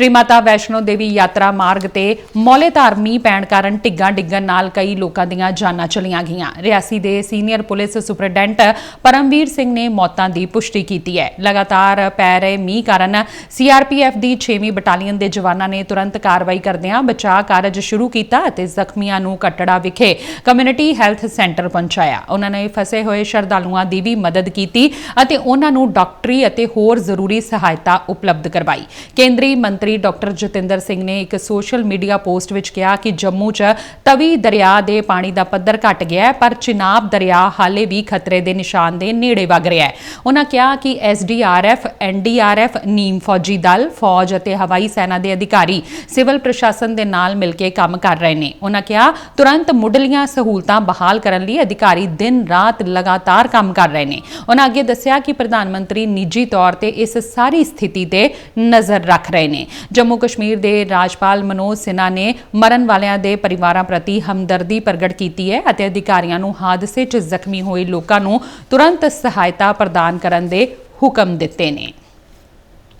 ਸ਼੍ਰੀ ਮਾਤਾ ਵੈਸ਼ਨੋ ਦੇਵੀ ਯਾਤਰਾ ਮਾਰਗ ਤੇ ਮੌਲੇਧਾਰ ਮੀਂਹ ਪੈਣ ਕਾਰਨ ਢਿੱਗਾਂ ਡਿੱਗਣ ਨਾਲ ਕਈ ਲੋਕਾਂ ਦੀਆਂ ਜਾਨਾਂ ਚਲੀਆਂ ਗਈਆਂ। ਰਿਆਸੀ ਦੇ senior police superintendent Paramvir Singh ਨੇ ਮੌਤਾਂ ਦੀ ਪੁਸ਼ਟੀ ਕੀਤੀ ਹੈ। ਲਗਾਤਾਰ ਪੈ ਰਹੇ ਮੀਂਹ ਕਾਰਨ ਸੀਆਰਪੀਐਫ ਦੀ 6ਵੀਂ ਬਟਾਲੀਅਨ ਦੇ ਜਵਾਨਾਂ ਨੇ ਤੁਰੰਤ ਕਾਰਵਾਈ ਕਰਦਿਆਂ ਬਚਾਅ ਕਾਰਜ ਸ਼ੁਰੂ ਕੀਤਾ ਅਤੇ ਜ਼ਖਮੀਆਂ ਨੂੰ ਕਟੜਾ ਵਿਖੇ ਕਮਿਊਨਿਟੀ ਹੈਲਥ ਸੈਂਟਰ ਪਹੁੰਚਾਇਆ। ਉਹਨਾਂ ਨੇ ਫਸੇ ਹੋਏ ਸ਼ਰਧਾਲੂਆਂ ਦੀ ਵੀ ਮਦਦ ਕੀਤੀ ਅਤੇ ਉਹਨਾਂ ਨੂੰ ਡਾਕਟਰੀ ਅਤੇ ਹੋਰ ਜ਼ਰੂਰੀ ਸਹਾਇਤਾ ਉਪਲਬਧ ਕਰਵਾਈ। ਕੇਂਦਰੀ ਮੰਤਰੀ ਡਾਕਟਰ ਜਤਿੰਦਰ ਸਿੰਘ ਨੇ ਇੱਕ ਸੋਸ਼ਲ ਮੀਡੀਆ ਪੋਸਟ ਵਿੱਚ ਕਿਹਾ ਕਿ ਜੰਮੂ 'ਚ ਤਵੀ ਦਰਿਆ ਦੇ ਪਾਣੀ ਦਾ ਪੱਧਰ ਘਟ ਗਿਆ ਹੈ, ਪਰ ਚਿਨਾਬ ਦਰਿਆ ਹਾਲੇ ਵੀ ਖਤਰੇ ਦੇ ਨਿਸ਼ਾਨ ਦੇ ਨੇੜੇ ਵਗ ਰਿਹਾ ਹੈ। ਉਹਨਾਂ ਕਿਹਾ ਕਿ ਐਸਡੀਆਰਐਫ ਐਨਡੀਆਰਐਫ ਨੀਮ ਫੌਜੀ ਦਲ, ਫੌਜ ਅਤੇ ਹਵਾਈ ਸੈਨਾ ਦੇ ਅਧਿਕਾਰੀ ਸਿਵਲ ਪ੍ਰਸ਼ਾਸਨ ਦੇ ਨਾਲ ਮਿਲ ਕੇ ਕੰਮ ਕਰ ਰਹੇ ਨੇ। ਉਹਨਾਂ ਕਿਹਾ, ਤੁਰੰਤ ਮੁੱਢਲੀਆਂ ਸਹੂਲਤਾਂ ਬਹਾਲ ਕਰਨ ਲਈ ਅਧਿਕਾਰੀ ਦਿਨ ਰਾਤ ਲਗਾਤਾਰ ਕੰਮ ਕਰ ਰਹੇ ਨੇ। ਉਹਨਾਂ ਅੱਗੇ ਦੱਸਿਆ ਕਿ ਪ੍ਰਧਾਨ ਮੰਤਰੀ ਨਿੱਜੀ ਤੌਰ ਤੇ ਇਸ ਸਾਰੀ ਸਥਿਤੀ ਤੇ ਨਜ਼ਰ ਰੱਖ ਰਹੇ ਨੇ। ਜੰਮੂ ਕਸ਼ਮੀਰ ਦੇ ਰਾਜਪਾਲ ਮਨੋਜ ਸਿਨਹਾ ਨੇ ਮਰਨ ਵਾਲਿਆਂ ਦੇ ਪਰਿਵਾਰਾਂ ਪ੍ਰਤੀ ਹਮਦਰਦੀ ਪ੍ਰਗਟ ਕੀਤੀ ਹੈ ਅਤੇ ਅਧਿਕਾਰੀਆਂ ਨੂੰ ਹਾਦਸੇ 'ਚ ਜ਼ਖਮੀ ਹੋਏ ਲੋਕਾਂ ਨੂੰ ਤੁਰੰਤ ਸਹਾਇਤਾ ਪ੍ਰਦਾਨ ਕਰਨ ਦੇ ਹੁਕਮ ਦਿੱਤੇ ਨੇ।